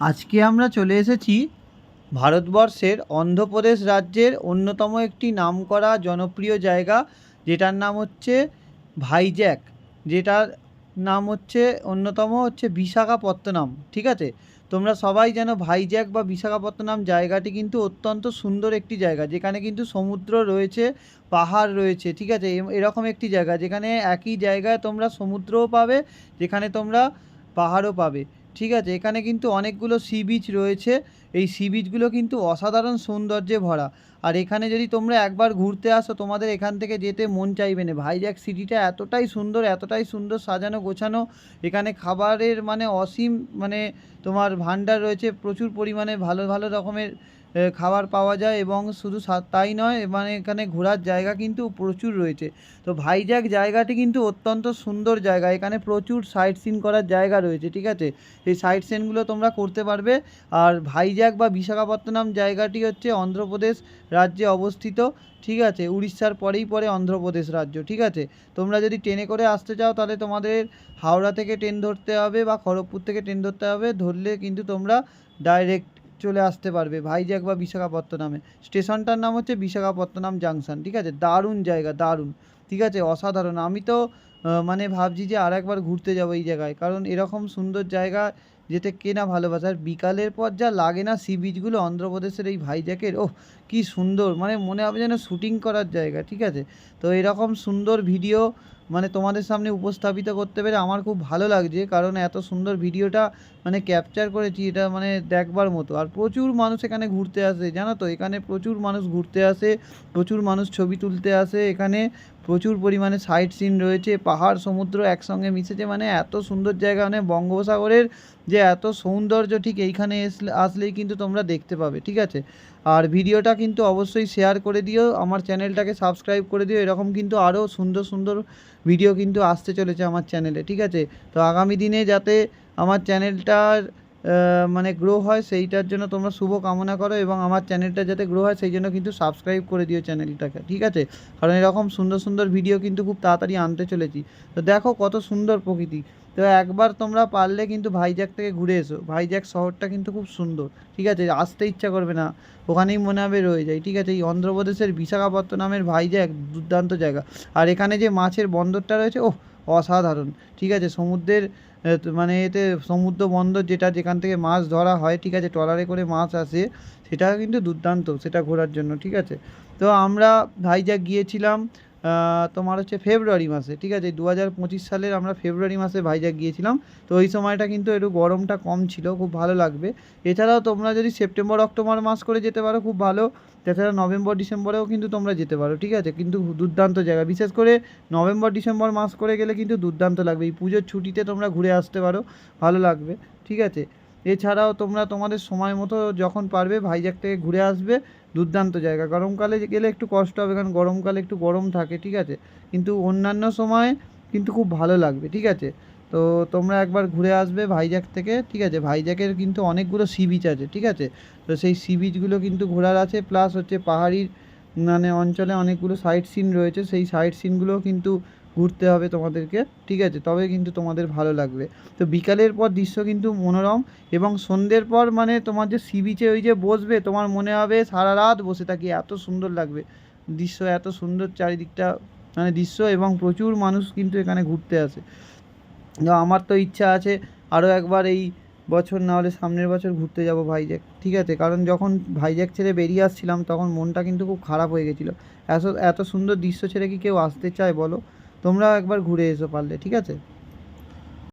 আজকে আমরা চলে এসেছি ভারতবর্ষের অন্ধ্রপ্রদেশ রাজ্যের অন্যতম একটি নামকরা জনপ্রিয় জায়গা, যেটার নাম হচ্ছে ভাইজ্যাক, যেটার নাম হচ্ছে, অন্যতম হচ্ছে বিশাখাপত্তনম, ঠিক আছে? তোমরা সবাই যেন ভাইজ্যাক বা বিশাখাপত্তনম জায়গাটি কিন্তু অত্যন্ত সুন্দর একটি জায়গা, যেখানে কিন্তু সমুদ্র রয়েছে, পাহাড় রয়েছে, ঠিক আছে? এরকম একটি জায়গা, যেখানে একই জায়গায় তোমরা সমুদ্রও পাবে, যেখানে তোমরা পাহাড়ও পাবে। ঠিক আছে, এখানে কিন্তু অনেকগুলো সি বিচ রয়েছে। এই সি বিচগুলো কিন্তু অসাধারণ সৌন্দর্যে ভরা। আর এখানে যদি তোমরা একবার ঘুরতে আসো, তোমাদের এখান থেকে যেতে মন চাইবে না। ভাইজ্যাক সিটিটা এতটাই সুন্দর এতটাই সুন্দর সাজানো গোছানো। এখানে খাবারের মানে অসীম মানে তোমার ভাণ্ডার রয়েছে। প্রচুর পরিমাণে ভালো ভালো রকমের খাবার পাওয়া যায় এবং শুধু তাই নয় মানে এখানে ঘোরার জায়গা কিন্তু প্রচুর রয়েছে। তো ভাইজ্যাক জায়গাটি কিন্তু অত্যন্ত সুন্দর জায়গা। এখানে প্রচুর সাইট সিন করার জায়গা রয়েছে, ঠিক আছে? এই সাইট সিনগুলো তোমরা করতে পারবে। আর ভাইজ্যাক বা বিশাখাপত্তনম জায়গাটি হচ্ছে অন্ধ্রপ্রদেশ রাজ্যে অবস্থিত, ঠিক আছে? উড়িষ্যার পরেই পরে অন্ধ্রপ্রদেশ রাজ্য, ঠিক আছে? তোমরা যদি ট্রেনে করে আসতে চাও, তাহলে তোমাদের হাওড়া থেকে ট্রেন ধরতে হবে বা খড়গপুর থেকে ট্রেন ধরতে হবে। ধরলে কিন্তু তোমরা ডাইরেক্ট চলে আসতে পারবে। ভাইজ্যাক বা বিশাখাপত্তনমে। স্টেশনটার নাম হচ্ছে বিশাখাপত্তনম জাংশন, ঠিক আছে? দারুণ জায়গা, দারুণ, ঠিক আছে? অসাধারণ। আমি তো মানে ভাবছি যে আর একবার ঘুরতে যাব এই জায়গায়, কারণ এরকম সুন্দর জায়গা যেতে কে না ভালোবাসে আর বিকালের পর যা লাগে না সি বিচগুলো অন্ধ্রপ্রদেশের এই ভাইজ্যাকের ও কি সুন্দর। মানে মনে হবে যেন শুটিং করার জায়গা, ঠিক আছে? তো এরকম সুন্দর ভিডিও মানে তোমাদের সামনে উপস্থাপিত করতে পেরে আমার খুব ভালো লাগছে, কারণ এত সুন্দর ভিডিওটা মানে ক্যাপচার করেছি, এটা মানে দেখবার মতো। আর প্রচুর মানুষ এখানে ঘুরতে আসে, জানো তো? এখানে প্রচুর মানুষ ঘুরতে আসে, প্রচুর মানুষ ছবি তুলতে আসে, এখানে প্রচুর পরিমাণে সাইট সিন রয়েছে, পাহাড়, সমুদ্র একসঙ্গে মিশেছে মানে এত সুন্দর জায়গা মানে বঙ্গোপসাগরের যে এত সৌন্দর্য ঠিক এইখানে আসলেই কিন্তু তোমরা দেখতে পাবে, ঠিক আছে? আর ভিডিওটা কিন্তু অবশ্যই শেয়ার করে দিও, আমার চ্যানেলটাকে সাবস্ক্রাইব করে দিও, এরকম কিন্তু আরও সুন্দর সুন্দর ভিডিও কিন্তু আসতে চলেছে আমার চ্যানেলে ঠিক আছে? তো আগামী দিনে যাতে আমার চ্যানেলটার মানে গ্রো হয়, সেইটার জন্য তোমরা শুভ কামনা করো এবং আমার চ্যানেলটা যাতে গ্রো হয়, সেই জন্য কিন্তু সাবস্ক্রাইব করে দিও চ্যানেলটাকে ঠিক আছে? কারণ এরকম সুন্দর সুন্দর ভিডিও কিন্তু খুব তাড়াতাড়ি আনতে চলেছি। তো দেখো কত সুন্দর প্রকৃতি। তো একবার তোমরা পারলে কিন্তু ভাইজ্যাক থেকে ঘুরে এসো। ভাইজ্যাক শহরটা কিন্তু খুব সুন্দর, ঠিক আছে? আসতে ইচ্ছা করবে না। ওখানেই মনে হবে রয়ে যায়, ঠিক আছে? এই অন্ধ্রপ্রদেশের বিশাখাপত্তনমের ভাইজ্যাক দুর্দান্ত জায়গা। আর এখানে যে মাছের বন্দরটা রয়েছে, ওহ, অসাধারণ, ঠিক আছে? সমুদ্রের মানে এতে সমুদ্র বন্দর যেটা যেখান থেকে মাছ ধরা হয়, ঠিক আছে, ট্রলারে করে মাছ আসে, সেটা কিন্তু দুর্দান্ত, সেটা ঘোরার জন্য, ঠিক আছে? তো আমরা ভাইজ্যাক গিয়েছিলাম তোমার হচ্ছে ফেব্রুয়ারি মাসে, ঠিক আছে? দু হাজার পঁচিশ সালের আমরা ফেব্রুয়ারি মাসে ভাইজ্যাক গিয়েছিলাম। তো ওই সময়টা কিন্তু একটু গরমটা কম ছিল, খুব ভালো লাগবে। এছাড়াও তোমরা যদি সেপ্টেম্বর, অক্টোবর মাস করে যেতে পারো, খুব ভালো। তাছাড়া নভেম্বর, ডিসেম্বরেও কিন্তু তোমরা যেতে পারো, ঠিক আছে? কিন্তু দুর্দান্ত জায়গা। বিশেষ করে নভেম্বর, ডিসেম্বর মাস করে গেলে কিন্তু দুর্দান্ত লাগবে। এই পুজোর ছুটিতে তোমরা ঘুরে আসতে পারো, ভালো লাগবে, ঠিক আছে? এছাড়াও তোমরা তোমাদের সময় মতো যখন পারবে ভাইজ্যাক থেকে ঘুরে আসবে, দুর্দান্ত জায়গা। গরমকালে গেলে একটু কষ্ট হবে, কারণ গরমকালে একটু গরম থাকে, ঠিক আছে? কিন্তু অন্যান্য সময় কিন্তু খুব ভালো লাগবে, ঠিক আছে? তো তোমরা একবার ঘুরে আসবে ভাইজ্যাক থেকে, ঠিক আছে? ভাইজ্যাকের কিন্তু অনেকগুলো সি বিচ আছে, ঠিক আছে? তো সেই সি বিচগুলো কিন্তু ঘোরার আছে, প্লাস হচ্ছে পাহাড়ি মানে অঞ্চলে অনেকগুলো সাইট সিন রয়েছে। সেই সাইট সিনগুলোও কিন্তু ঘুরতে হবে তোমাদেরকে, ঠিক আছে? তবে কিন্তু তোমাদের ভালো লাগবে। তো বিকালের পর দৃশ্য কিন্তু মনোরম এবং সন্ধ্যের পর মানে তোমার যে সি বিচে ওই যে বসবে, তোমার মনে হবে সারা রাত বসে থাকি, এত সুন্দর লাগবে। দৃশ্য, এত সুন্দর চারিদিকটা মানে দৃশ্য এবং প্রচুর মানুষ কিন্তু এখানে ঘুরতে আসে। আমার তো ইচ্ছা আছে আরও একবার এই বছর, না হলে সামনের বছর ঘুরতে যাব ভাইজ্যাক, ঠিক আছে? কারণ যখন ভাইজ্যাক ছেড়ে বেরিয়ে আসছিলাম, তখন মনটা কিন্তু খুব খারাপ হয়ে গেছিল। এত এত সুন্দর দৃশ্য ছেড়ে কি কেউ আসতে চায় বলো? তোমরা একবার ঘুরে এসো পারলে ঠিক আছে?